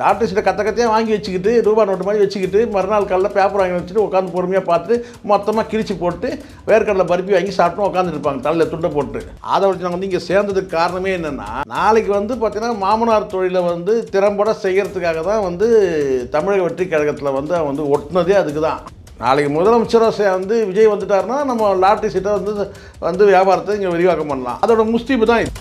Lottery கத்த கத்தையாக வாங்கி வச்சுக்கிட்டு ரூபா நோட்டு மாதிரி வச்சுக்கிட்டு மறுநாள் காலையில் பேப்பர் வாங்கி வச்சுட்டு உட்காந்து பொறுமையாக பார்த்து மொத்தமாக கிழிச்சு போட்டு வேர்க்கடலை பருப்பி வாங்கி சாப்பிட்டு உட்காந்துருப்பாங்க தலையில் துண்டை போட்டு. அதை வச்சு நாங்கள் வந்து இங்கே சேர்ந்ததுக்கு காரணமே என்னென்னா நாளைக்கு வந்து பார்த்தீங்கன்னா மாமனார் தொழிலை வந்து திறம்பட செய்கிறதுக்காக தான் வந்து தமிழக வெற்றி கழகத்தில் வந்து அவன் வந்து ஒட்டினதே அதுக்கு தான். நாளைக்கு முதலமைச்சராக வந்து விஜய் வந்துட்டாருன்னா நம்ம லாட்ரி சீட்டை வந்து வந்து வியாபாரத்தை இங்கே விரிவாக்கம் பண்ணலாம். அதோட முஸ்தீப்பு தான் இது.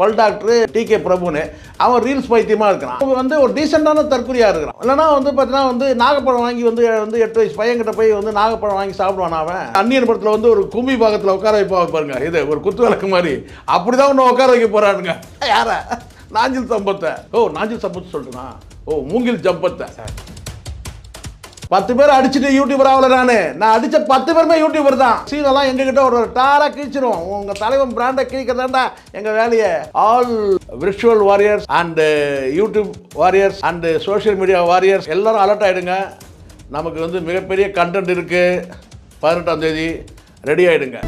பல் டாக்டர் டி கே பிரபுன்னு அவன் ரீல்ஸ் பைத்தியமாக இருக்கிறான். அவன் வந்து ஒரு டீசெண்டான தற்கொலையாக இருக்கிறான். இல்லைனா வந்து பார்த்தீங்கன்னா வந்து நாகப்பழம் வாங்கி வந்து வந்து எட்டு வயசு பையன்கிட்ட போய் வந்து நாகப்பழம் வாங்கி சாப்பிடுவான் அவன்? அந்நியன் படத்தில் வந்து ஒரு கும்பி பாகத்தில் உட்கார வைப்பா பாருங்க. இது ஒரு குத்து விளக்கு மாதிரி. அப்படி தான் ஒன்று உட்கார வைக்க போகிறானுங்க யார? நாஞ்சில் சம்பத்தை. ஓ நாஞ்சில் சம்பத்து சொல்லிட்டுனா ஓ மூங்கில் ஜம்பத்தை பத்து பேர் அடிச்சுட்டு யூடியூபர் ஆகல நான். நான் அடிச்ச பத்து பேருமே யூடியூபர் தான். சீனெல்லாம் எங்ககிட்ட ஒரு டாரா கிழிச்சிரும். உங்க தலைவன் பிராண்டை கிழிக்கிறதாண்டா எங்க வேலையை. All virtual warriors and YouTube warriors and social media warriors எல்லாரும் அலர்ட் ஆயிடுங்க. நமக்கு வந்து மிகப்பெரிய கண்டென்ட் இருக்குது பதினெட்டாம் தேதி ரெடி ஆகிடுங்க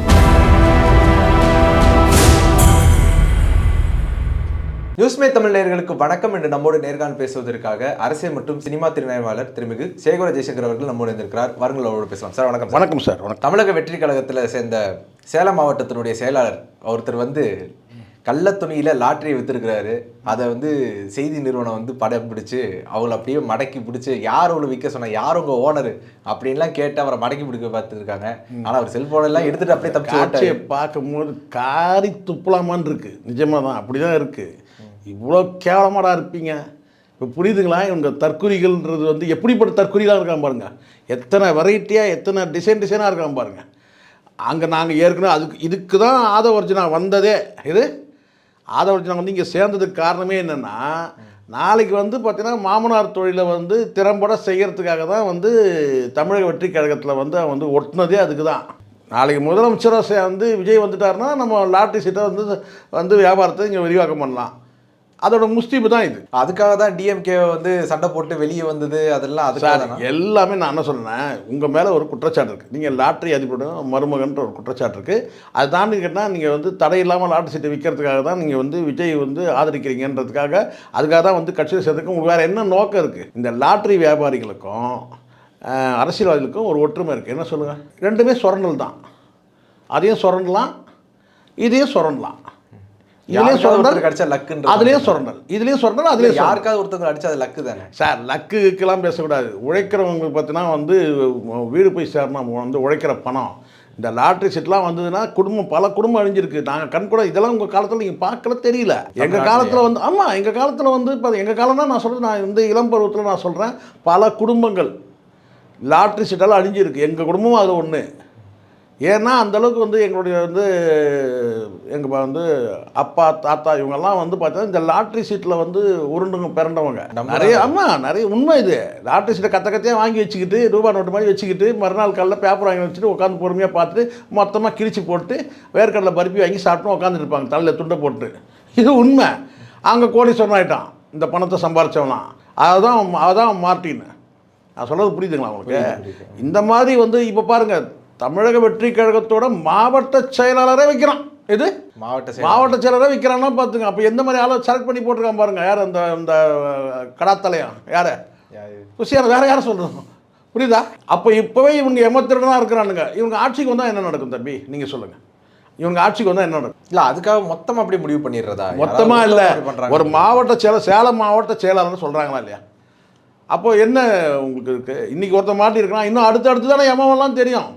நியூஸ்மே தமிழ் நேயர்களுக்கு வணக்கம் என்று நம்மோடு நேர்காணல் பேசுவதற்காக அரசியல் மற்றும் சினிமா திறனாய்வாளர் திருமிகு சேகர ஜெயசங்கர் அவர்கள் நம்மோடு இருந்திருக்கிறார் வாருங்கள் அவரோடு பேசலாம். சார் வணக்கம். வணக்கம் சார் வணக்கம். தமிழக வெற்றி கழகத்தில் சேர்ந்த சேலம் மாவட்டத்தினுடைய செயலாளர் ஒருத்தர் வந்து கள்ள துணியில லாட்டரியை வித்துருக்கிறாரு. அதை வந்து செய்தி நிறுவனம் வந்து படம் பிடிச்சு அவளை அப்படியே மடக்கி பிடிச்சு யார் அவளை விற்க சொன்னா யார் உங்க ஓனர் அப்படின்லாம் கேட்டு அவரை மடக்கி பிடிக்க பார்த்துருக்காங்க. ஆனா அவர் செல்போன் எல்லாம் எடுத்துட்டு அப்படியே தப்பிச்சு பார்க்கும்போது காரி துப்பலாமான்னு இருக்கு. நிஜமாக தான் அப்படி தான் இருக்கு. இவ்வளோ கேவலமாடா இருப்பீங்க. இப்போ புரியுதுங்களா? இவங்க தற்கொலைகள்ன்றது வந்து எப்படிப்பட்ட தற்கொலைகளாக இருக்கான் பாருங்கள் எத்தனை வெரைட்டியாக எத்தனை டிசைன் டிசைனாக இருக்கான் பாருங்கள் அங்கே நாங்கள் ஏற்கனவே அதுக்கு இதுக்கு தான் ஆதவர்ஜனா வந்ததே. இது ஆதவர்ஜனா வந்து இங்கே சேர்ந்ததுக்கு காரணமே என்னென்னா நாளைக்கு வந்து பார்த்திங்கன்னா மாமனார் தொழிலை வந்து திறம்பட செய்கிறதுக்காக தான் வந்து தமிழக வெற்றி கழகத்தில் வந்து அவன் வந்து ஒட்டினதே அதுக்கு தான். நாளைக்கு முதலமைச்சராக வந்து விஜய் வந்துட்டாருன்னா நம்ம லாட்ரி சீட்டை வந்து வந்து வியாபாரத்தை இங்கே விரிவாக்கம் பண்ணலாம். அதோட முஸ்தீபு தான் இது. அதுக்காக தான் டிஎம்கே வந்து சண்டை போட்டு வெளியே வந்தது அதெல்லாம் அதுக்காக? எல்லாமே நான் என்ன சொல்றேன் உங்கள் மேலே ஒரு குற்றச்சாட்டு இருக்குது நீங்கள் லாட்ரி அதிபரோட மருமகன்ற ஒரு குற்றச்சாட்டு இருக்குது அதை தாண்டி கேட்டால் நீங்கள் வந்து தடை இல்லாமல் லாட்ரி சீட்டை விற்கிறதுக்காக தான் நீங்கள் வந்து விஜய் வந்து ஆதரிக்கிறீங்கன்றதுக்காக அதுக்காக தான் வந்து கட்சியில் சேர்த்துக்கு உங்களுக்கு வேறு என்ன நோக்கம் இருக்குது இந்த லாட்ரி வியாபாரிகளுக்கும் அரசியல்வாதிகளுக்கும் ஒரு ஒற்றுமை இருக்குது என்ன சொல்லுங்கள் ரெண்டுமே சுரண்டல் தான். அதையும் சுரண்டலாம் இதையும் சுரண்டலாம். இதுலேயும் சுரண்டல் அடிச்சா லக்குன்ற அதுலேயும் சுரண்டல் இதுலேயும் சுரண்டல் அதுலேயும். யாருக்காவது ஒருத்தவங்க அடிச்சா அது லக்கு தானே? சார் லக்குக்கெல்லாம் பேசக்கூடாது. உழைக்கிறவங்களுக்கு பார்த்தீங்கன்னா வந்து வீடு போய் சேரணும் வந்து உழைக்கிற பணம். இந்த லாட்ரி சீட்லாம் வந்ததுன்னா குடும்பம் பல குடும்பம் அழிஞ்சிருக்கு. நாங்கள் கண் கூட இதெல்லாம் உங்கள் காலத்தில் நீங்கள் பார்க்கல தெரியல. எங்கள் காலத்தில் வந்து ஆமாம் எங்கள் காலத்தில் வந்து இப்போ எங்கள் காலம் தான் நான் சொல்கிறேன் நான் இந்த இளம் பருவத்தில் நான் சொல்கிறேன் பல குடும்பங்கள் லாட்ரி சீட்டெல்லாம் அழிஞ்சிருக்கு. எங்கள் குடும்பமும் அது ஒன்று ஏன்னா அந்த அளவுக்கு வந்து எங்களுடைய வந்து எங்கள் வந்து அப்பா தாத்தா இவங்கெல்லாம் வந்து பார்த்தீங்கன்னா இந்த லாட்ரி சீட்டில் வந்து உருண்டுங்க பிறண்டவங்க நிறைய ஆமாம் நிறைய உண்மை இது. லாட்ரி சீட்டை கத்த கத்தையாக வாங்கி வச்சுக்கிட்டு ரூபா நோட்டு மாதிரி வச்சுக்கிட்டு மறுநாள் காலையில் பேப்பர் வாங்கி வச்சுட்டு உட்காந்து பொறுமையாக பார்த்துட்டு மொத்தமாக கிழிச்சு போட்டு வேர்க்கடலை பருப்பி வாங்கி சாப்பிட்டு உட்காந்துருப்பாங்க தலையில் துண்டை போட்டு. இது உண்மை. அங்கே கோடீஸ்வரன் ஆயிட்டான். இந்த பணத்தை சம்பாரிச்சவனாம். அதுதான் அதுதான் மார்ட்டின். நான் சொல்கிறது புரியுதுங்களா உங்களுக்கு? இந்த மாதிரி வந்து இப்போ பாருங்க தமிழக வெற்றி கழகத்தோட மாவட்ட செயலாளரே வைக்கிறான். இது மாவட்ட. மாவட்ட செயலரே வைக்கிறான்னா பார்த்துங்க அப்போ எந்த மாதிரி ஆளை செலக்ட் பண்ணி போட்டிருக்கான் பாருங்க. யார் அந்த இந்த கடாத்தலையம் யார்? யாரு? குஷியான வேற யாரை சொல்கிறோம் புரியுதா? அப்போ இப்போவே இவங்க எமத்திரனாக இருக்கிறானுங்க. இவங்க ஆட்சிக்கு வந்தால் என்ன நடக்கும் தம்பி? நீங்கள் சொல்லுங்கள் இவங்க ஆட்சிக்கு வந்தால் என்ன நடக்கும்? இல்ல அதுக்காக மொத்தமா அப்படி முடிவு பண்ணிடுறதா? மொத்தமா யாராவது இல்லை. ஒரு மாவட்ட செயலர் சேலம் மாவட்ட செயலாளர்னு சொல்கிறாங்களா இல்லையா? அப்போ என்ன உங்களுக்கு இருக்கு? இன்னைக்கு ஒருத்தன் மாட்டியிருக்கான் இன்னும் அடுத்து அடுத்து தானே எமவெல்லாம் தெரியும்?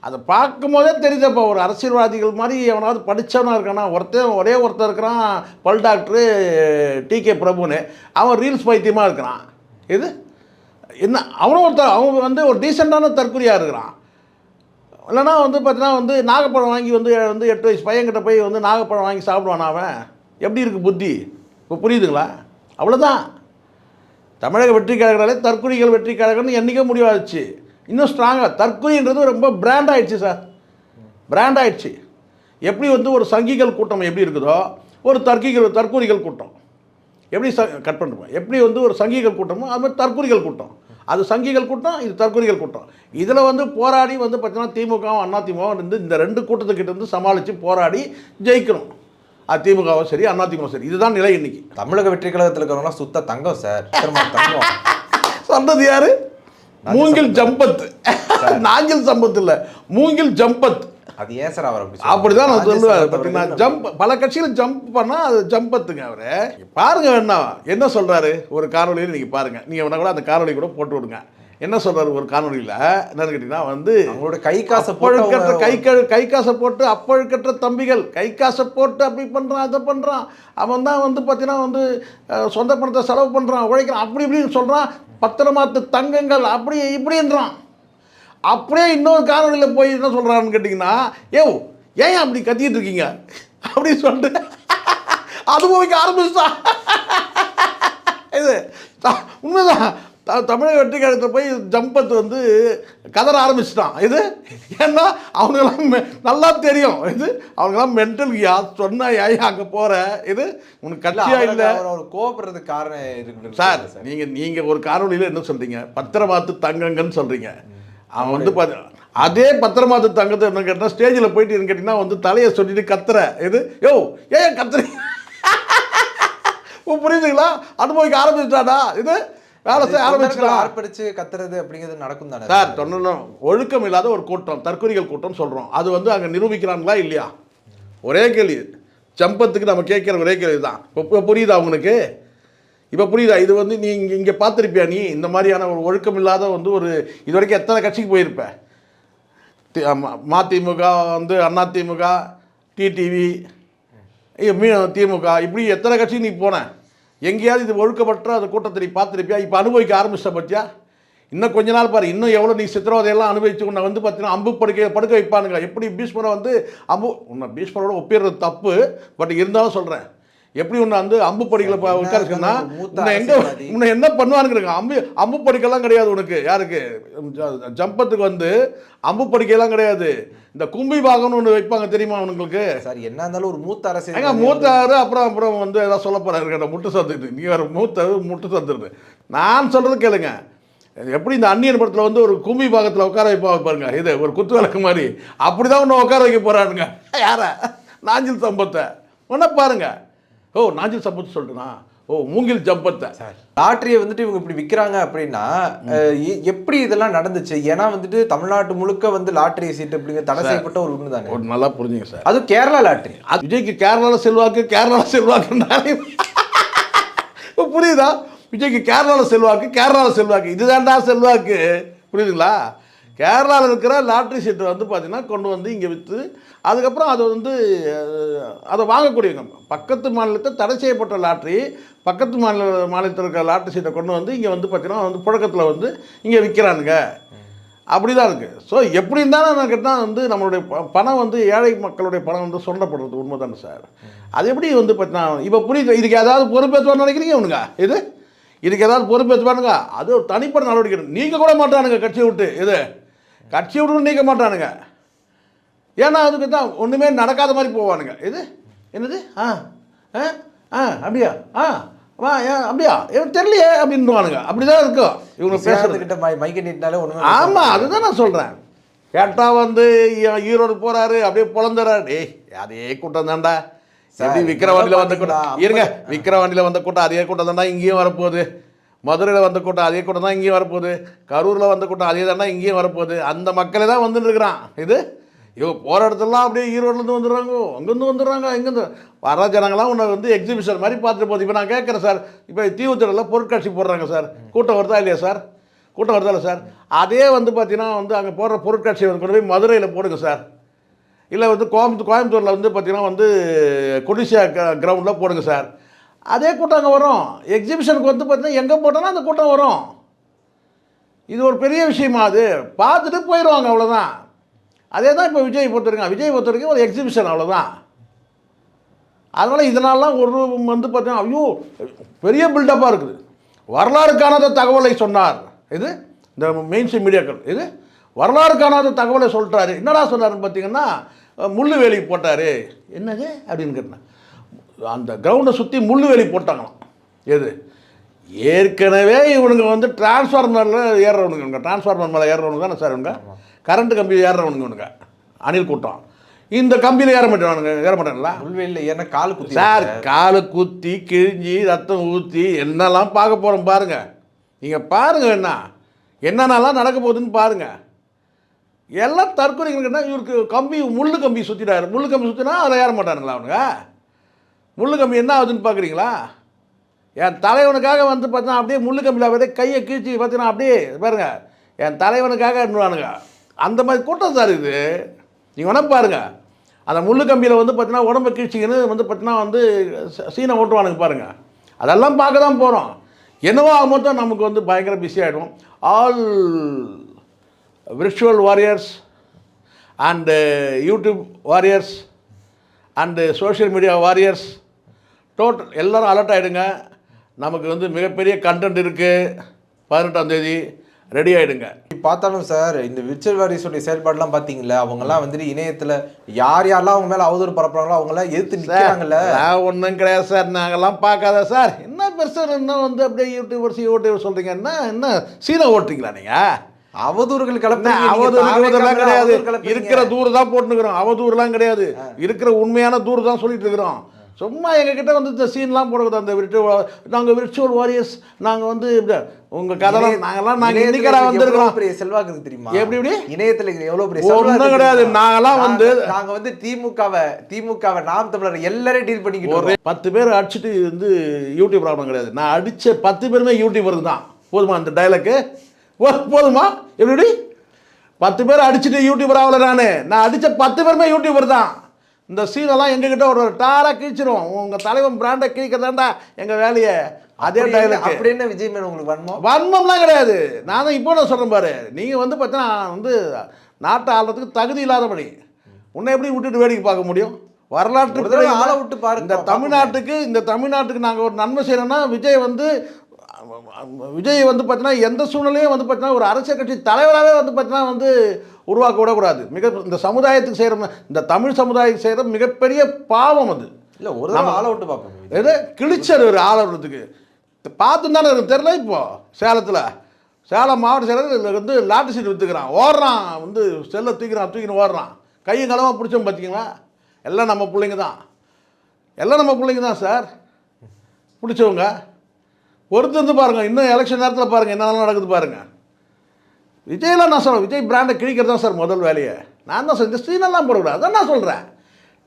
அதை பார்க்கும் போதே தெரியுதப்பா ஒரு அரசியல்வாதிகள் மாதிரி எவனாவது படித்தவனாக இருக்கானா? ஒருத்தன் ஒரே ஒருத்தர் இருக்கிறான் பல் டாக்டரு டி கே பிரபுன்னு. அவன் ரீல்ஸ் பைத்தியமாக இருக்கிறான். இது? என்ன அவனும் ஒருத்தன் அவன் வந்து ஒரு டீசெண்டான தற்கொலையாக இருக்கிறான். இல்லைனா வந்து பார்த்தீங்கன்னா வந்து நாகப்பழம் வாங்கி வந்து வந்து எட்டு வயசு பையன்கிட்ட போய் வந்து நாகப்பழம் வாங்கி சாப்பிடுவான் அவன்? எப்படி இருக்குது புத்தி? இப்போ புரியுதுங்களா? அவ்வளோதான் தமிழக வெற்றி கழகங்களே தற்கொலைகள் வெற்றி கழகம்னு என்றைக்கே முடிவாச்சு. இன்னும் ஸ்ட்ராங்காக தற்கொலைன்றது ரொம்ப பிராண்ட் ஆயிடுச்சு சார் பிராண்ட் ஆயிடுச்சு. எப்படி வந்து ஒரு சங்கிகள் கூட்டம் எப்படி இருக்குதோ ஒரு தற்கிகள் தற்கூரிகள் கூட்டம். எப்படி ச கட் பண்ணுறோம் எப்படி வந்து ஒரு சங்கிகள் கூட்டமோ அது மாதிரி தற்கூரிகள் கூட்டம். அது சங்கிகள் கூட்டம் இது தற்கூரிகள் கூட்டம். இதில் வந்து போராடி வந்து பார்த்தீங்கன்னா திமுகவும் அண்ணா திமுகவும் இருந்து இந்த ரெண்டு கூட்டத்துக்கிட்ட இருந்து சமாளித்து போராடி ஜெயிக்கணும். அது திமுகவும் சரி அதிமுக சரி. இதுதான் நிலை இன்னைக்கு. தமிழக வெற்றி கழகத்தில் இருக்கிறவங்களாம் சுத்த தங்கம் சார் தங்கம். சொன்னது யாரு? மூங்கில் ஜம்பத். நாங்கில் சம்பத் இல்ல. மூங்கில் ஜம்பத். அது ஏன் சார் அவர் அப்படி அப்படிதான் நான் சொல்லுவேன். பார்த்தீங்கன்னா ஜம்ப் பல கட்சிகள் ஜம்ப் பண்ணா அது ஜம்பத்துங்க அவரு. பாருங்க வேணா என்ன சொல்றாரு? ஒரு காணொலியில் நீங்க பாருங்க. நீங்க வேணா கூட அந்த காணொலி கூட போட்டு விடுங்க. என்ன சொல்றாரு ஒரு காணொலியில் என்னன்னு கேட்டீங்கன்னா வந்து அவங்களோட கை காசை அப்பழுக்கற்ற போட்டு கை க- காசை போட்டு அப்பழுக்கற்ற தம்பிகள் கை காசை போட்டு அப்படி பண்ணுறான் அதை பண்ணுறான் அவன் தான் வந்து பார்த்தீங்கன்னா வந்து சொந்த பணத்தை செலவு பண்ணுறான் உழைக்கிறான். அப்படி இப்படின்னு சொல்கிறான் பத்திரமாத்து தங்கங்கள் அப்படி இப்படின்றான். அப்படியே இன்னொரு காணொலியில் போய் என்ன சொல்கிறான்னு கேட்டிங்கன்னா ஏ ஏன் அப்படி கத்திட்டு இருக்கீங்க? அப்படின்னு சொல்லிட்டு அனுபவிக்க ஆரம்பிச்சுட்டான். இது உண்மைதான். தமிழக வெற்றி கழகத்தில் போய் ஜம்பத் வந்து கதற ஆரம்பிச்சிட்டான். இது? ஏன்னா அவனுங்கெல்லாம் மெ- நல்லா தெரியும். இது? அவங்கெல்லாம் மென்டல் யா சொன்னா ஏன் அங்கே போகிற இது? உனக்கு கட்சியா இல்லை? அவர் கோபப்படுறதுக்கு காரணம் இருக்கு சார் நீங்கள் நீங்கள் ஒரு காணொலியில் என்ன சொல்கிறீங்க பத்திரமாத்து தங்கங்கன்னு சொல்கிறீங்க அவன் வந்து பார்த்து அதே பத்திரமாத்து தங்கத்தை என்ன கேட்டால் ஸ்டேஜில் போயிட்டு கேட்டிங்கன்னா வந்து தலையை சொல்லிட்டு கத்துற. இது? யோ ஏன் கத்துறீங்க? புரியுதுங்களா அனுபவிக்க ஆரம்பிச்சிட்டாடா இது? வேலை செய்ய ஆரம்பிச்சிட்டான் ஆர்ப்பரிச்சு கத்துறது அப்படிங்கிறது நடக்கும் தானே சார்? சொன்னோம் ஒழுக்கம் இல்லாத ஒரு கூட்டம் தற்கொலைகள் கூட்டம் சொல்கிறோம் அது வந்து அங்கே நிரூபிக்கிறாங்களா இல்லையா? ஒரே கேள்வி. சம்பத்துக்கு நம்ம கேட்குற ஒரே கேள்வி தான் இப்போ புரியுதா உங்களுக்கு? இப்போ புரியுதா? இது வந்து நீ இங்கே இங்கே பார்த்துருப்பியா நீ? இந்த மாதிரியான ஒரு ஒழுக்கம் இல்லாத வந்து ஒரு இது வரைக்கும் எத்தனை கட்சிக்கு போயிருப்ப? மதிமுக வந்து அதிமுக டிடிவி மீ திமுக இப்படி எத்தனை கட்சி நீ போன? எங்கேயாவது இது ஒழுக்கப்பட்ட அந்த கூட்டத்தை நீ பார்த்துருப்பியா? இப்போ அனுபவிக்க ஆரம்பிச்சிட்ட பற்றியா இன்னும் கொஞ்ச நாள் பாரு இன்னும் எவ்வளோ நீ சித்திரவதையெல்லாம் அனுபவிச்சு உன்னை வந்து பார்த்தீங்கன்னா அம்பு படுக்க படுக்க வைப்பானுங்க. எப்படி பீஷ்மரை வந்து அம்பு உன்னை பீஷ்மரோட ஒப்பிடுறது தப்பு பட் இருந்தாலும் சொல்கிறேன் எப்படி உன்னை வந்து அம்பு படிக்கல இருந்தாலும் மூத்த உன்னை எங்க. உன்னை என்ன பண்ணுவானுங்கிறங்க அம்பு அம்பு படிக்கலாம் கிடையாது உனக்கு. யாருக்கு? ஜம்பத்துக்கு வந்து அம்பு படிக்கலாம் கிடையாது. இந்த கும்பி பாகம்னு ஒன்று வைப்பாங்க தெரியுமா உங்களுக்கு சார் என்ன இருந்தாலும் ஒரு மூத்த ஏங்க அரசியல் மூத்தாரு அப்புறம் அப்புறம் வந்து ஏதாவது சொல்ல போறாரு. முட்டு சத்துட்டு நீ வேற மூத்தாரு முட்டு சத்துட்டு நான் சொல்றது கேளுங்க. எப்படி இந்த அந்நியன் படத்தில் வந்து ஒரு கும்பி பாகத்தில் உட்கார வைப்பாங்க பாருங்க. இது ஒரு குத்து விளக்கு மாதிரி. அப்படிதான் ஒன்று உட்கார வைக்க போறானுங்க. யார? நாஞ்சில் சம்பத்தை. ஒன்றை பாருங்க. ஓ நாஞ்சில் சம்பத்து சொல்லிட்டுனா ஓ மூங்கில் ஜம்பத்தை. லாட்டரியை வந்துட்டு இவங்க இப்படி விற்கிறாங்க அப்படின்னா எப்படி இதெல்லாம் நடந்துச்சு? ஏன்னா வந்துட்டு தமிழ்நாட்டு முழுக்க வந்து லாட்டரி சீட்டு அப்படிங்கிற தடை செய்யப்பட்ட ஒரு ஒன்று தானே ஒரு நல்லா புரிஞ்சுங்க சார். அது கேரளா லாட்டரி. அது விஜய்க்கு கேரளாவில் செல்வாக்கு கேரளாவில் செல்வாக்குன்னாலே இப்போ புரியுதா? விஜய்க்கு கேரளாவில் செல்வாக்கு கேரளாவில் செல்வாக்கு. இதுதான்டா செல்வாக்கு. புரியுதுங்களா? கேரளாவில் இருக்கிற லாட்ரி சீட்டை வந்து பார்த்தீங்கன்னா கொண்டு வந்து இங்கே விற்று அதுக்கப்புறம் அதை வந்து அதை வாங்கக்கூடியவங்க. பக்கத்து மாநிலத்தை தடை செய்யப்பட்ட லாட்ரி பக்கத்து மாநில மாநிலத்தில் இருக்கிற லாட்ரி சீட்டை கொண்டு வந்து இங்கே வந்து பார்த்தீங்கன்னா வந்து புழக்கத்தில் வந்து இங்கே விற்கிறானுங்க அப்படி தான் இருக்குது ஸோ எப்படி இருந்தாலும் நான் கேட்டால் வந்து நம்மளுடைய ப- பணம் வந்து ஏழை மக்களுடைய பணம் வந்து சொல்லப்படுறது உண்மை தானே சார்? அது எப்படி வந்து பார்த்தீங்கன்னா இப்போ புரியுது இதுக்கு ஏதாவது பொறுப்பேற்றுவான்னு நினைக்கிறீங்க உனங்க இது இதுக்கு ஏதாவது பொறுப்பேற்றுவானுங்க அது ஒரு தனிப்பட்ட நடவடிக்கை. நீங்கள் கூட மாட்டானுங்க கட்சியை விட்டு. இது கட்சியை விட்டு நீக்க மாட்டானுங்க. ஏன்னா அதுக்கு தான் ஒன்றுமே நடக்காத மாதிரி போவானுங்க. இது? என்னது? ஆ ஆ ஆ அப்படியா? ஆ வா ஏன் அப்படியா? எனக்கு தெரியலையே அப்படின்னுவானுங்க. அப்படி தான் இருக்கும். இவங்க பேசுறது. கிட்ட மைக்க நீட்டினாலே ஒண்ணுமே ஆமாம் அதுதான் நான் சொல்கிறேன் கேட்டால் வந்து ஈரோடு போகிறாரு அப்படியே புலந்துறாரு டேய் அதே கூட்டம் தான்டா. சார், எப்படி விக்கிரவாண்டியில் வந்த? கூட்டம்? இருங்க விக்கிரவாண்டியில் வந்த கூட்டம் அதே கூட்டம் தான்டா இங்கேயும் வரப்போகுது. மதுரையில் வந்த கூட்டம் அதே கூட்டம் தான் இங்கேயும் வரப்போகுது. கரூரில் வந்த கூட்டம் அதே தான்டா இங்கேயும் வரப்போகுது. அந்த மக்களே தான் வந்துட்டு இருக்கிறான் இது? இவங்க போகிற இடத்துலலாம் அப்படியே ஈரோட்லேருந்து வந்துடுறாங்க. அங்கேருந்து வந்துடுறாங்க இங்கேருந்து. வர ஜனங்களாம் உன்னை வந்து எக்ஸிபிஷன் மாதிரி பார்த்துட்டு போகுது. இப்போ நான் கேட்குறேன் சார். இப்போ தீவுத்திடலில் பொருட்காட்சி போடுறாங்க சார். கூட்டம் வருதா இல்லையா சார்? கூட்டம் வருதா இல்லை சார்? அதே வந்து பார்த்தீங்கன்னா வந்து அங்கே போடுற பொருட்காட்சி வந்து கொண்டு போய் மதுரையில் போடுங்க சார். இல்லை வந்து கோயம்புத்தூர் கோயம்புத்தூரில் வந்து பார்த்திங்கன்னா வந்து கொடிசியா கிரவுண்டில் போடுங்க சார். அதே கூட்டம் அங்கே வரும். எக்ஸிபிஷனுக்கு வந்து பார்த்தீங்கன்னா எங்கே போட்டோன்னா அந்த கூட்டம் வரும். இது ஒரு பெரிய விஷயமா அது. பார்த்துட்டு போயிடுவாங்க அவ்வளோதான் அதே தான் இப்போ விஜய் பொறுத்த விஜய் பொறுத்த வரைக்கும் ஒரு எக்ஸிபிஷன் அவ்வளோதான் அதனால் இதனாலாம் ஒரு வந்து பார்த்தீங்கன்னா ஐயோ பெரிய பில்டப்பாக இருக்குது. வரலாறு காணாத தகவலை சொன்னார். இது இந்த மெயின் ஸ்ட்ரீம் மீடியாக்கள். இது வரலாறு காணாத தகவலை சொல்லிட்டாரு. என்னடா சொன்னாருன்னு பார்த்தீங்கன்னா முள்ளு வேலி போட்டார். என்னது? அப்படின்னு கேட்டேன். அந்த கிரவுண்டை சுற்றி முள்ளு வேலி போட்டாங்களாம். எது? ஏற்கனவே இவனுங்க வந்து டிரான்ஸ்ஃபார்மரில் ஏறுறவனுங்க இவங்க. டிரான்ஸ்ஃபார்மர் மேலே ஏறுறவனுங்க தானே சார் இவங்க? கரண்ட் கம்பி ஏறுறவனுங்க இவனுங்க. அணில் கூட்டம். இந்த கம்பியில் ஏற மாட்டானுங்க ஏற மாட்டாங்களா முள்வெளியில் ஏன்னா கால் குத்தி சார் காலை குத்தி கிழிஞ்சி ரத்தம் ஊற்றி என்னெல்லாம் பார்க்க போகிறோம் பாருங்க. நீங்கள் பாருங்க என்ன. என்னென்னலாம் நடக்க போகுதுன்னு பாருங்க. எல்லாம் தற்கொலைங்கன்னா இவருக்கு கம்பி முள்ளு கம்பி சுற்றிட்டாரு முள்ளு கம்பி சுற்றினா அதில் ஏற மாட்டானுங்களா அவனுங்க? முள்ளு கம்பி என்ன ஆகுதுன்னு பார்க்குறீங்களா? என் தலைவனுக்காக வந்து பார்த்தீங்கன்னா அப்படியே முள்ளுக்கம்பியில் அப்படியே கையை கீழ்ச்சி பார்த்தீங்கன்னா அப்படியே பாருங்க என் தலைவனுக்காக என்னவானுங்க. அந்த மாதிரி கூட்டம் சார் இது. நீங்கள் வேணால் பாருங்கள் அந்த முள்ளு கம்பியில் வந்து பார்த்தீங்கன்னா உடம்பை கீழ்ச்சிங்கன்னு வந்து பார்த்தீங்கன்னா வந்து ச- சீனை ஓட்டுவானுங்க பாருங்கள் அதெல்லாம் பார்க்க தான் போகிறோம் என்னவோ ஆக மொத்தம் நமக்கு வந்து பயங்கர பிஸி ஆகிடும் all virtual warriors and YouTube warriors and social media warriors total எல்லாரும் அலர்ட் ஆகிடுங்க நமக்கு வந்து மிகப்பெரிய கண்டென்ட் இருக்குது பதினெட்டாம் தேதி ரெடி ஆகிடுங்க பார்த்தாலும் சார் இந்த விர்ச்சுவல் வாரிசுடைய செயல்பாடுலாம் பார்த்தீங்களா அவங்கெல்லாம் வந்துட்டு இணையத்தில் யார் யாரெல்லாம் அவங்க மேலே அவதூறு பரப்புறாங்களோ அவங்களாம் எதிர்த்து நிற்கிறாங்கல்ல ஒன்றும் கிடையாது சார் நாங்கெல்லாம் பார்க்காத சார் என்ன பெருசாக என்ன வந்து அப்படியே யூடியூபர்ஸ் யூடியூபர் சொல்கிறீங்க என்ன என்ன சீனை ஓட்டுறீங்களா நீங்கள் அவதூறுகள் என்ன கிளப்புறீங்க, அவதூறு நீங்க கிவதூறுலாம் தாவேக்காரங்க கிடையாது. இருக்கிற தூர் தான் போட்டுக்கிறோம் அவதூறுலாம் கிடையாது. இருக்கிற உண்மையான தூர் தான் சொல்லிட்டு இருக்கிறோம். சும்மா எங்ககிட்ட வந்து இந்த சீன்லாம் போடக்கூடாது. அந்த விர்ச்சுவல் நாங்கள் விர்ச்சுவல் வாரியர்ஸ் நாங்கள் வந்து உங்கள் கதைலாம் நாங்கெல்லாம் நாங்கள் எவ்வளவு வந்திருக்கிறோம். பெரிய செல்வாக்கு தெரியுமா? எப்படி, எப்படி? இணையத்துல எவ்வளவு பெரிய செல்வாக்கு கிடையாது. நாங்கெல்லாம் வந்து- நாங்க- நாங்க வந்து திமுகவை திமுகவை நாம் தமிழர் எல்லாரையும் டீல் பண்ணிக்கிட்டு. பத்து பேர் அடிச்சுட்டு வந்து யூடியூப் ப்ராப்ளம் கிடையாது. நான் அடித்த பத்து பேருமே யூடியூபருக்கு தான். போதுமா அந்த டைலாக்கு போதுமா? எப்படி பத்து பேர் அடிச்சுட்டு யூடியூபர் ஆகல நான். நான் அடித்த பத்து பேருமே யூடியூபர் தான். இந்த சீனெல்லாம் எங்ககிட்ட ஒரு டாராக கிழிச்சிரும். உங்கள் தலைவன் பிராண்டை கிழிக்கிறதாண்டா எங்கள் வேலையை? அதே டைலாக் அப்படி என்ன விஜய் மேல உங்களுக்கு வன்மம்? வன்மம்லாம் கிடையாது. நான் தான் இப்போ நான் சொல்கிறேன் பாரு. நீங்கள் வந்து பார்த்தீங்கன்னா வந்து நாட்டை ஆள்றதுக்கு தகுதி இல்லாதபடி உன்னை எப்படி விட்டுட்டு வேடிக்கை பார்க்க முடியும்? வரலாற்று ஆளை விட்டு பாருங்க, இந்த. தமிழ்நாட்டுக்கு இந்த தமிழ்நாட்டுக்கு நாங்கள் ஒரு நன்மை செய்யணும்னா விஜய் வந்து விஜய் வந்து பார்த்தீங்கன்னா எந்த சூழ்நிலையும் வந்து பார்த்தீங்கன்னா ஒரு அரசியல் கட்சி தலைவராகவே வந்து பார்த்தீங்கன்னா வந்து உருவாக்க விடக்கூடாது. மிக இந்த சமுதாயத்துக்கு செய்கிற இந்த தமிழ் சமுதாயத்துக்கு செய்கிற மிகப்பெரிய பாவம் அது. இல்ல ஒரு தடவை ஆளை விட்டு பார்ப்போம். எது? கிழிச்சார் ஒரு ஆளுறதுக்கு பார்த்து தானே எனக்கு தெரில இப்போ சேலத்தில். சேலம் மாவட்ட செயலர் இதில் வந்து லாட்டு சீட் விற்றுக்கிறான் ஓடுறான் வந்து செல்லை தூக்கிறான் தூக்கின்னு ஓடுறான். கையும் களமாக பிடிச்சோம் பார்த்தீங்களா எல்லாம் நம்ம பிள்ளைங்க தான். எல்லாம் நம்ம பிள்ளைங்க தான் சார். பிடிச்சவங்க. பொறுத்து இருந்து பாருங்கள் இன்னும் எலெக்ஷன் நேரத்தில் பாருங்கள் என்னென்ன நடக்குது பாருங்கள் விஜயெல்லாம் நான் சொல்கிறேன் விஜய் பிராண்டை கிழிக்கிறது தான் சார் முதல் வேலையை. நான் தான் இந்த சீனெல்லாம் போடக்கூடாது. அதான் நான் சொல்கிறேன்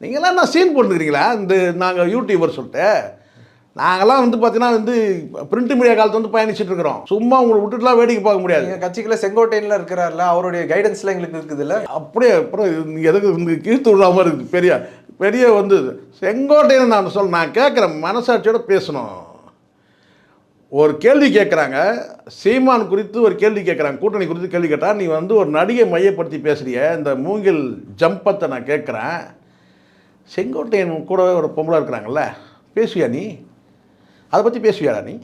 நீங்களாம் என்ன சீன் போட்டுக்கிறீங்களா இந்த நாங்கள் யூடியூபர் சொல்லிட்டு. நாங்கள்லாம் வந்து பார்த்தீங்கன்னா வந்து பிரிண்ட் மீடியா காலத்து வந்து பயணிச்சுட்டு இருக்கிறோம். சும்மா உங்களை விட்டுட்டுலாம் வேடிக்கை பார்க்க முடியாது. கட்சிக்குள்ள செங்கோட்டையன்ல இருக்கிறார்ல அவருடைய கைடன்ஸ்ல எங்களுக்கு இருக்குதுல்ல? அப்படியே அப்புறம் நீங்கள் எதுக்கு கீழ்த்து விடுற மாதிரி இருக்குது பெரிய பெரிய வந்து செங்கோட்டைன்னு நான் சொல்ல நான் கேட்குறேன் மனசாட்சியோட பேசணும். ஒரு கேள்வி கேட்குறாங்க சீமான் குறித்து ஒரு கேள்வி கேட்குறாங்க கூட்டணி குறித்து கேள்வி கேட்டால் நீ வந்து ஒரு நடிகை மையப்படுத்தி பேசுறிய. இந்த மூங்கில் ஜம்பத்தை நான் கேட்குறேன் செங்கோட்டையன் கூட ஒரு பொம்பளை இருக்கிறாங்கல்ல. பேசுவியா நீ? அதை பற்றி பேசுவியாடா நீ?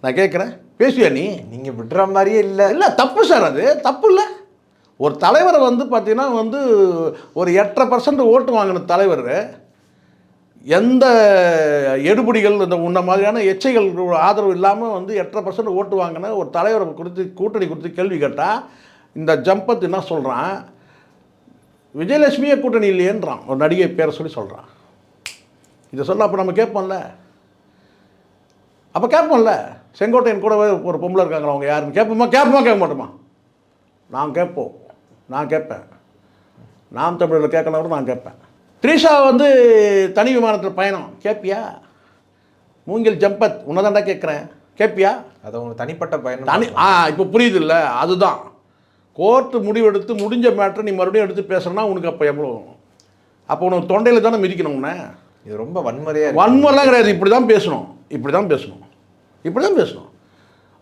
நான் கேட்குறேன் பேசுவியா நீ? நீங்க விடுற மாதிரியே இல்ல. இல்லை தப்பு சார் அது. தப்பு இல்லை. ஒரு தலைவரை வந்து பார்த்தீங்கன்னா வந்து ஒரு எட்டரை பர்சன்ட் ஓட்டு வாங்கின தலைவர். எந்த எடுபடிகள் இந்த உன்ன மாதிரியான எச்சைகள் ஆதரவு இல்லாமல் வந்து எட்டரை பர்சன்ட் ஓட்டு வாங்கின ஒரு தலைவரை குறித்து கூட்டணி குறித்து கேள்வி கேட்டால் இந்த ஜம்பத் என்ன சொல்கிறான் விஜயலட்சுமியே கூட்டணி இல்லையேன்றான். ஒரு நடிகை பேரை சொல்லி சொல்கிறான் இதை சொல்ல அப்போ நம்ம கேட்போம்ல. அப்போ கேட்போம்ல. செங்கோட்டையன் கூட ஒரு பொம்பளை இருக்காங்களா அவங்க யாருன்னு? கேட்போமா? கேட்போமா? கேட்க மாட்டோமா? நான் கேட்போம். நான் கேட்பேன். நாம் தமிழில் கேட்கணும் நான் கேட்பேன். த்ரீஷா வந்து தனி விமானத்தில் பயணம். கேட்பியா மூங்கில் ஜம்பத் உன்னதாண்டா கேட்குறேன் கேட்பியா அது உங்களுக்கு தனிப்பட்ட பயணம் தனி ஆ இப்போ புரியுது இல்லை அதுதான். கோர்ட்டு முடிவெடுத்து முடிஞ்ச மேட்ரை நீ மறுபடியும் எடுத்து பேசுறேன்னா உனக்கு அப்போ எவ்வளோ அப்போ உனக்கு தொண்டையில் தானே மிதிக்கணும் உன்னை? இது ரொம்ப வன்முறையா இருக்கு. வன்முறைலாம் கிடையாது. இப்படி தான் பேசணும். இப்படி தான் பேசணும். இப்படி தான் பேசணும்.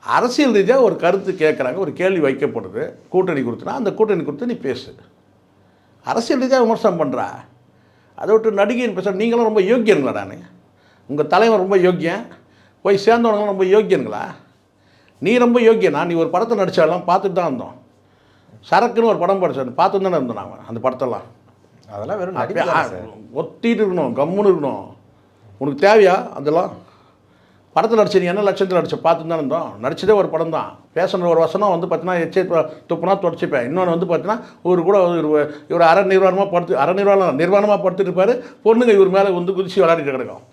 அரசியல் ரீதியாக ஒரு கருத்து கேட்குறாங்க ஒரு கேள்வி வைக்கப்படுது. கூட்டணி கொடுத்துனா அந்த கூட்டணி கொடுத்து நீ பேசு. அரசியல் ரீதியாக விமர்சனம் பண்ணுறா அதை விட்டு நடிகைன்னு பேச நீங்களும் ரொம்ப யோக்கியங்களா நான்? உங்கள் தலைவன் ரொம்ப யோக்கியன். போய் சேர்ந்தவங்க ரொம்ப யோக்கியங்களா நீ ரொம்ப யோக்கியனா? நீ ஒரு படத்தை நடிச்சாலும் பார்த்துட்டு தான் இருந்தோம் சரக்குன்னு ஒரு படம் படித்தேன் பார்த்துட்டு தானே இருந்தோம் நாங்கள் அந்த படத்தெல்லாம். அதெல்லாம் வெறும் ஒத்திட்டு இருக்கணும் கம்முன்னு இருக்கணும். உனக்கு தேவையா அதெல்லாம்? படத்தில் நடிச்சு நீ என்ன லட்சத்தில் நடிச்சு? பார்த்து தான் இருந்தோம். நடிச்சதே ஒரு படம் தான். பேசுன ஒரு வசனம் வந்து பார்த்தீங்கன்னா எச்சே துப்புனா தொடச்சிப்பேன். இன்னொன்று வந்து பார்த்தீங்கன்னா இவர் கூட இவர் இவர் அரை நிர்வாணமாக படுத்து அரை நிர்வாணம் நிர்வாணமாக படுத்துட்டு இருப்பார். பொண்ணுங்க இவர் மேலே வந்து குதிச்சு விளையாடிட்டு கிடக்கும்.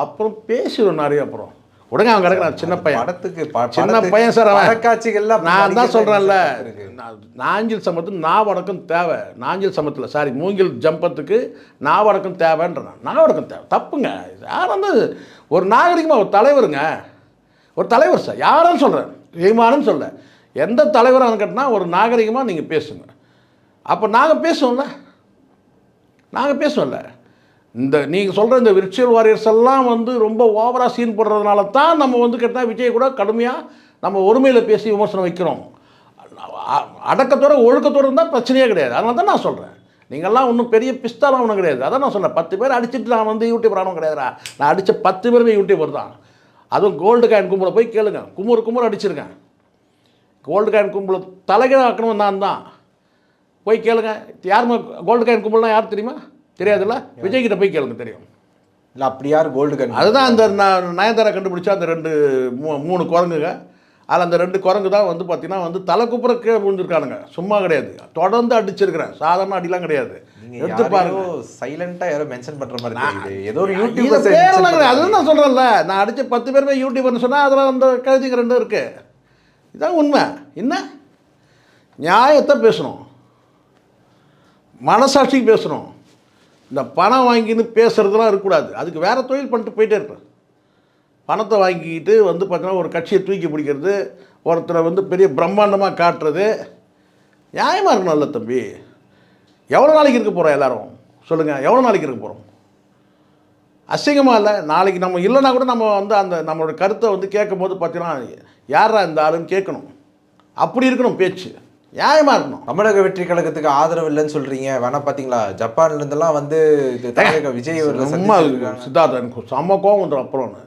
அப்புறம் பேசிடும் நிறைய அப்புறம். உடனே அவன் கிடக்கிறான் சின்ன பையன். படத்துக்கு சின்ன பையன் சார் அவன். அப்படி நான் தான் சொல்கிறேன்ல. நாஞ்சில் சமத்து நாவடக்கம் தேவை. நாஞ்சில் சமத்தில் சாரி மூங்கில் ஜம்பத்துக்கு நாவடக்கம் தேவைன்றேன். நாவடக்கம் தேவை. தப்புங்க. யார் வந்து ஒரு நாகரிகமாக ஒரு தலைவருங்க? ஒரு தலைவர் சார். யாரும் சொல்கிறேன் ஈமானும் சொல்ல. எந்த தலைவராக கேட்டினா ஒரு நாகரிகமாக நீங்கள் பேசுங்க. அப்போ நாங்கள் பேசுவோம்ல. நாங்கள் பேசுவோம்ல. இந்த நீங்கள் சொல்கிற இந்த விர்ச்சுவல் வாரியர்ஸ் எல்லாம் வந்து ரொம்ப ஓவராக சீன் போடுறதுனால தான் நம்ம வந்து கேட்டால் விஜய் கூட கடுமையாக நம்ம ஒருமையில் பேசி விமர்சனம் வைக்கிறோம். அ- அடக்கத்தோட ஒழுக்கத்தோடு இருந்தால் பிரச்சனையே கிடையாது. அதனால தான் நான் சொல்கிறேன் நீங்கள்லாம் ஒன்றும் பெரிய பிஸ்தாலாம் ஒன்றும் கிடையாது. அதான் நான் சொல்கிறேன் பத்து பேர் அடிச்சிட்டு நான் வந்து யூடியூப் ஆனவன் கிடையாதுடா. நான் அடித்த பத்து பேருமே யூடியூபர் தான். அதுவும் கோல்டு காயின் கும்பலை போய் கேளுங்க. குமுறு குமுறு அடிச்சிருக்கேன் கோல்டு காயின் கும்பலை தலைகீழ ஆக்கணும் நான் தான். போய் கேளுங்க. யாருமே கோல்டு காயின் கும்பல்னால் யார் தெரியுமா? தெரியாதுல்ல? விஜய் கிட்ட போய் கேளுங்க தெரியும். இல்ல அப்படி யார் கோல்டு கன் அதுதான் அந்த நயன்தாரா கண்டுபிடிச்சா அந்த ரெண்டு மூ- மூணு குரங்குங்க. அதில் அந்த ரெண்டு குரங்கு தான் வந்து பார்த்தீங்கன்னா வந்து தலை குப்புற கீழே விழுந்திருக்கானுங்க. சும்மா கிடையாது. தொடர்ந்து அடிச்சிருக்கிறேன். சாதாரண அடிலாம் கிடையாது. எடுத்து பாருங்க. யாரையோ சைலண்டா யாரோ மென்ஷன் பண்ற மாதிரி ஏதோ ஒரு கிடையாது. அதுதான் நான் சொல்கிறேன்ல நான் அடித்த பத்து பேருமே யூடியூபர்னு சொன்னால் அதில் அந்த கழுதிங்க ரெண்டும் இருக்கு. இதான் உண்மை. என்ன? நியாயத்தை பேசணும். மனசாட்சிக்கு பேசணும். இந்த பணம் வாங்கின்னு பேசுகிறதுலாம் இருக்கக்கூடாது. அதுக்கு வேறு தொழில் பண்ணிட்டு போயிட்டே இருப்பேன். பணத்தை வாங்கிக்கிட்டு வந்து பார்த்தீங்கன்னா ஒரு கட்சியை தூக்கி பிடிக்கிறது ஒருத்தரை வந்து பெரிய பிரம்மாண்டமாக காட்டுறது. நியாயமாக இருக்கணும்ல தம்பி. எவ்வளோ நாளைக்கு இருக்க போகிறோம் எல்லாரும்? சொல்லுங்கள் எவ்வளோ நாளைக்கு இருக்க போகிறோம் அசிங்கமாக இல்லை? நாளைக்கு நம்ம இல்லைனா கூட நம்ம வந்து அந்த நம்மளோட கருத்தை வந்து கேட்கும் போது பார்த்தீங்கன்னா யாரா இந்த ஆளுன்னு கேட்கணும். அப்படி இருக்கணும் பேச்சு. நியாயமாக இருக்கணும். தமிழக வெற்றி கழகத்துக்கு ஆதரவு இல்லைன்னு சொல்றீங்க. வேணா பாத்தீங்களா? ஜப்பான்ல இருந்தெல்லாம் வந்து இது தமிழக விஜய் அவர்களை சும்மா. சித்தார்த்தன் எனக்கு செம்ம கோவம் வந்துடும் அப்புறம்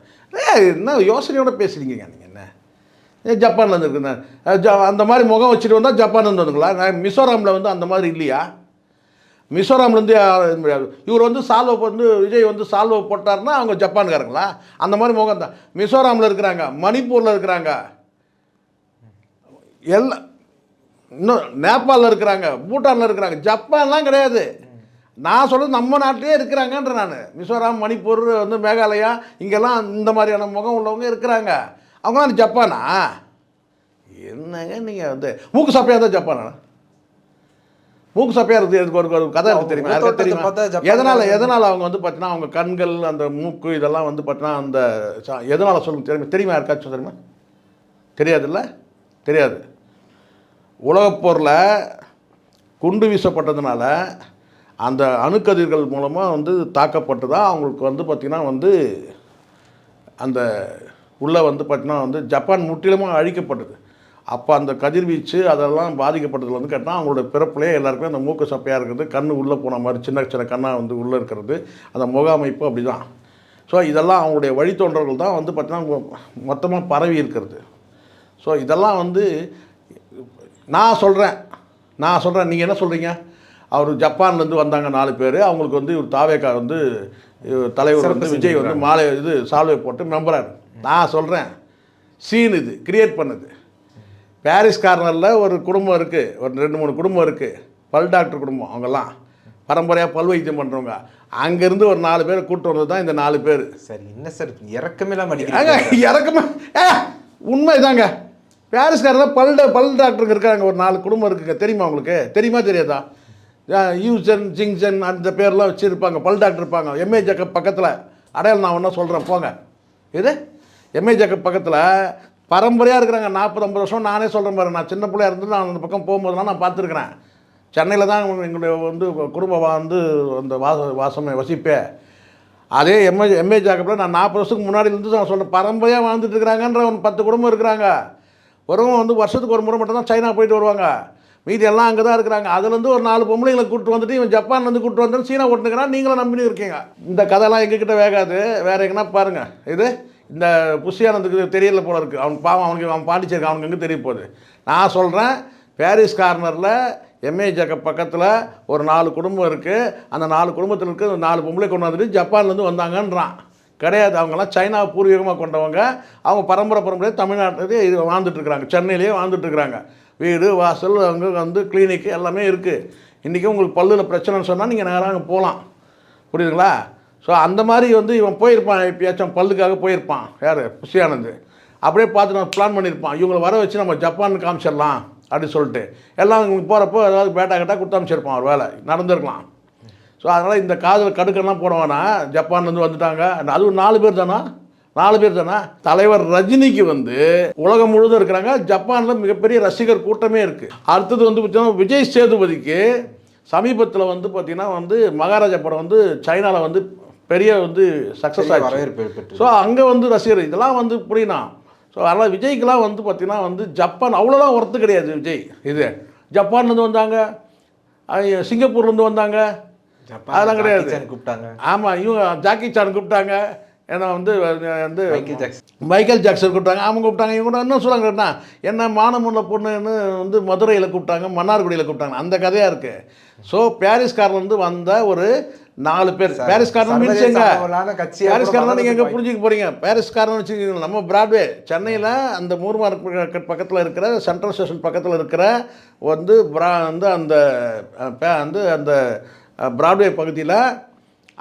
என்ன யோசனையோட பேசுறீங்க நீங்கள் என்ன? ஏன் ஜப்பான்லேருந்து இருக்குண்ணே ஜ அந்த மாதிரி முகம் வச்சுட்டு வந்தால் ஜப்பான்லேருந்து வந்துங்களா நான் மிசோராமில் வந்து அந்த மாதிரி இல்லையா? மிசோராம்லேருந்து இவர் வந்து சால்வை வந்து விஜய் வந்து சால்வை போட்டார்னா அவங்க ஜப்பான்காரங்களா? அந்த மாதிரி முகம் தான் மிசோராமில் இருக்கிறாங்க மணிப்பூரில் இருக்கிறாங்க. எல்லாம் இன்னும் நேபாளில் இருக்கிறாங்க பூட்டானில் இருக்கிறாங்க. ஜப்பான்லாம் கிடையாது. நான் சொல்கிறது நம்ம நாட்டிலே இருக்கிறாங்கன்ற நான். மிசோராம் மணிப்பூர் வந்து மேகாலயா இங்கெல்லாம் இந்த மாதிரியான முகம் உள்ளவங்க இருக்கிறாங்க. அவங்களாம் ஜப்பானா? என்னங்க நீங்கள் வந்து மூக்கு சப்பையாக இருந்தால் ஜப்பானா? மூக்கு சப்பையாக இருக்குது இதுக்கு ஒரு ஒரு கதை இருக்கு தெரியுமா? யாருக்கா தெரியுமா? எதனால் எதனால் அவங்க வந்து பார்த்தீங்கன்னா அவங்க கண்கள் அந்த மூக்கு இதெல்லாம் வந்து பார்த்தீங்கன்னா அந்த எதனால் சொல்லுங்க தெரியுமா? தெரியுமா யாருக்காச்சும் தெரியுமா? தெரியாதுல்ல? தெரியாது. உலகப்போரில் குண்டு வீசப்பட்டதுனால அந்த அணுக்கதிர்கள் மூலமாக வந்து தாக்கப்பட்டு தான் அவங்களுக்கு வந்து பார்த்திங்கன்னா வந்து அந்த உள்ளே வந்து பார்த்திங்கன்னா வந்து ஜப்பான் முற்றிலுமாக அழிக்கப்பட்டது. அப்போ அந்த கதிர்வீச்சு அதெல்லாம் பாதிக்கப்பட்டதில் வந்து கேட்டால் அவங்களோட பிறப்புலேயே எல்லாருக்குமே அந்த மூக்கு சப்பையாக இருக்கிறது கண்ணு உள்ளே போன மாதிரி சின்ன சின்ன கண்ணாக வந்து உள்ளே இருக்கிறது அந்த முகாமைப்பு அப்படி தான் ஸோ இதெல்லாம் அவங்களுடைய வழித்தோன்றல்கள் தான் வந்து பார்த்திங்கன்னா மொத்தமாக பரவி இருக்கிறது. ஸோ இதெல்லாம் வந்து நான் சொல்கிறேன் நான் சொல்கிறேன் நீங்கள் என்ன சொல்கிறீங்க அவர் ஜப்பான்லேருந்து வந்தாங்க நாலு பேர். அவங்களுக்கு வந்து இவர் தாவேக்கா வந்து தலைவர் வந்து விஜய் வந்து மாலை இது சால்வை போட்டு மெம்பரார் நான் சொல்கிறேன் சீன் இது கிரியேட் பண்ணது. பாரிஸ் கார்னரில் ஒரு குடும்பம் இருக்குது ஒரு ரெண்டு மூணு குடும்பம் இருக்குது பல் டாக்டர் குடும்பம் அவங்கெல்லாம். பரம்பரையாக பல் வைத்தியம் பண்ணுறவங்க அங்கேருந்து ஒரு நாலு பேர் கூட்டு வந்தது தான் இந்த நாலு பேர். சரி என்ன சார் இறக்கமே இல்லாம ஏங்க அடிக்கிறீங்க இறக்கமா உண்மை இதாங்க தான் பல் பல் டாக்டருங்க இருக்காங்க. ஒரு நாலு குடும்பம் இருக்குங்க. தெரியுமா உங்களுக்கு? தெரியுமா தெரியாதா? யூசன் ஜிங்சன் அந்த பேர்லாம் வச்சுருப்பாங்க. பல் டாக்டர் இருப்பாங்க. எம்ஏ ஜக்கப் பக்கத்தில். அடையாளம் நான் ஒன்றா சொல்கிறேன் போங்க. இது எம்ஏ ஜக்கப் பக்கத்தில் பரம்பரையாக இருக்கிறாங்க. நாற்பது ஐம்பது வருஷம் நானே சொல்கிறேன் பாரு. நான் சின்ன பிள்ளையா இருந்து நான் அந்த பக்கம் போகும்போதெல்லாம் நான் பார்த்துருக்குறேன். சென்னையில் தான் எங்களுடைய வந்து குடும்பம் வந்து அந்த வாச வாசமே வசிப்பேன் அதே எம்ஏ எம்ஏ ஜாக்கப்பில் நான் நாற்பது வருஷத்துக்கு முன்னாடிலேருந்து நான் சொல்கிறேன் பரம்பரையாக வாழ்ந்துட்டு இருக்கிறாங்கன்ற ஒரு பத்து குடும்பம் இருக்கிறாங்க. வெறும் வந்து வருஷத்துக்கு ஒரு முறை மட்டும் தான் சைனா போயிட்டு வருவாங்க. மீதி எல்லாம் அங்கே தான் இருக்கிறாங்க. அதுலேருந்து ஒரு நாலு பொம்பளைங்களை கூப்பிட்டு வந்துட்டு இவன் ஜப்பான்லேருந்து கூப்பிட்டு வந்து சீனா ஓட்டுனுக்கிறான். நீங்களும் நம்பினு இருக்கீங்க. இந்த கதைலாம் எங்ககிட்ட வேகாது. வேறு எங்கன்னா பாருங்கள் இது இந்த புஷியானந்துக்கு தெரியல போல இருக்குது அவன் பாவம் அவனுக்கு அவன் பாண்டிச்சேரி அவனுக்கு எங்கே தெரிய போகுது? நான் சொல்கிறேன் பாரிஸ் கார்னரில் எம்ஏ ஜக்க பக்கத்தில் ஒரு நாலு குடும்பம் இருக்குது அந்த நாலு குடும்பத்தில் இருக்க நாலு பொம்பளை கொண்டு வந்துட்டு ஜப்பான்லேருந்து வந்தாங்கன்றான். கிடையாது. அவங்கெல்லாம் சைனா பூர்வீகமாக கொண்டவங்க. அவங்க பரம்பரை பரம்பரையாக தமிழ்நாட்டிலே இது வாழ்ந்துட்டுருக்குறாங்க சென்னையிலேயே வாழ்ந்துட்டுருக்குறாங்க வீடு வாசல் அங்கே வந்து கிளினிக் எல்லாமே இருக்குது இன்றைக்கி உங்களுக்கு பல்லில் பிரச்சனைன்னு சொன்னால் நீங்கள் நேராக அங்கே போகலாம் புரியுதுங்களா? ஸோ அந்த மாதிரி வந்து இவன் போயிருப்பான். எப்பயாச்சும் பல்லுக்காக போயிருப்பான். யார்? புஷியானந்த் அப்படியே பார்த்து நான் பிளான் பண்ணியிருப்பான். இவங்களை வர வச்சு நம்ம ஜப்பான் காமிச்சிடலாம். அப்படின்னு சொல்லிட்டு. எல்லாம் இவங்க போகிறப்போ ஏதாவது பேட்டா கட்டா கொடுத்து அமைச்சிருப்பான் ஒரு வேலை நடந்திருக்கலாம். ஸோ அதனால் இந்த காதில் கடுக்கெல்லாம் போடுவானா ஜப்பான்லேருந்து வந்துட்டாங்க. அதுவும் நாலு பேர் தானா? நாலு பேர் தானா? தலைவர் ரஜினிக்கு வந்து உலகம் முழுதும் இருக்கிறாங்க. ஜப்பானில் மிகப்பெரிய ரசிகர் கூட்டமே இருக்குது அடுத்தது வந்து பார்த்தீங்கன்னா விஜய் சேதுபதிக்கு சமீபத்தில் வந்து பார்த்தீங்கன்னா வந்து மகாராஜா படம் வந்து சைனாவில் வந்து பெரிய வந்து சக்ஸஸ் பெற்று. ஸோ அங்கே வந்து ரசிகர் இதெல்லாம் வந்து புரியணும் ஸோ அதனால் விஜய்க்கெலாம் வந்து பார்த்தீங்கன்னா வந்து ஜப்பான் அவ்வளோதான் ஒர்த்து கிடையாது விஜய். இது ஜப்பான்லேருந்து வந்தாங்க. சிங்கப்பூர்லேருந்து வந்தாங்க. அதெல்லாம் கிடையாது. கூப்பிட்டாங்க. ஆமாம் இவங்க ஜாக்கி சான் கூப்பிட்டாங்க. ஏன்னா வந்து வந்து மைக்கேல் ஜாக்சன். மைக்கேல் ஜாக்சன் கூப்பிட்டாங்க. அவங்க கூப்பிட்டாங்க. இவங்க கூட இன்னும் சொல்லுவாங்க என்ன என்ன மானமுள்ள பொண்ணுன்னு வந்து மதுரையில் கூப்பிட்டாங்க மன்னார்குடியில் கூப்பிட்டாங்க. அந்த கதையாக இருக்குது ஸோ பாரிஸ்கார்லேருந்து வந்த ஒரு நாலு பேர். பாரிஸ்காரன் மீன்ஸ் எங்க? பாரிஸ்காரன் நீங்கள் எங்கே புரிஞ்சுக்க போகிறீங்க பாரிஸ்காரன் வச்சுக்கோங்க நம்ம பிராட்வே சென்னையில் அந்த மூர்மார் பக்கத்தில் இருக்கிற சென்ட்ரல் ஸ்டேஷன் பக்கத்தில் இருக்கிற வந்து பிரா வந்து அந்த வந்து அந்த பிராட்வே பகுதியில்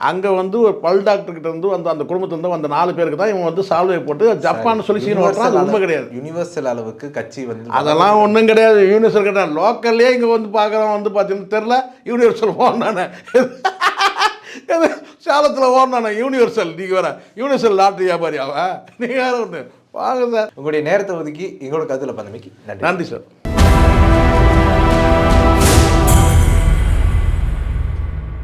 அங்கே வந்து ஒரு பல் டாக்டர் கிட்ட இருந்து வந்து அந்த குடும்பத்துலேருந்து வந்த நாலு பேருக்கு தான் இவன் வந்து சால்வை போட்டு ஜப்பான் சொல்லி சீன் ஓட்டுறான். அது உண்மை கிடையாது. யுனிவர்சல் அளவுக்கு கட்சி வந்து அதெல்லாம் ஒன்றும் கிடையாது. யூனிவர்சல் கிடையாது லோக்கல்லே இங்கே வந்து பார்க்குறவன் வந்து பார்த்தீங்கன்னா தெரில யூனிவர்சல் ஓடினானே சேலத்தில் ஓடினானே யூனிவர்சல் நீங்கள் வேற யூனிவர்சல் லாட்ரி வியாபாரி அவன் நீங்கள் வேற ஒன்று வாங்க சார். உங்களுடைய நேரத்தை ஒதுக்கி எங்களோட கருத்துல பந்தமைக்கு நன்றி சார்.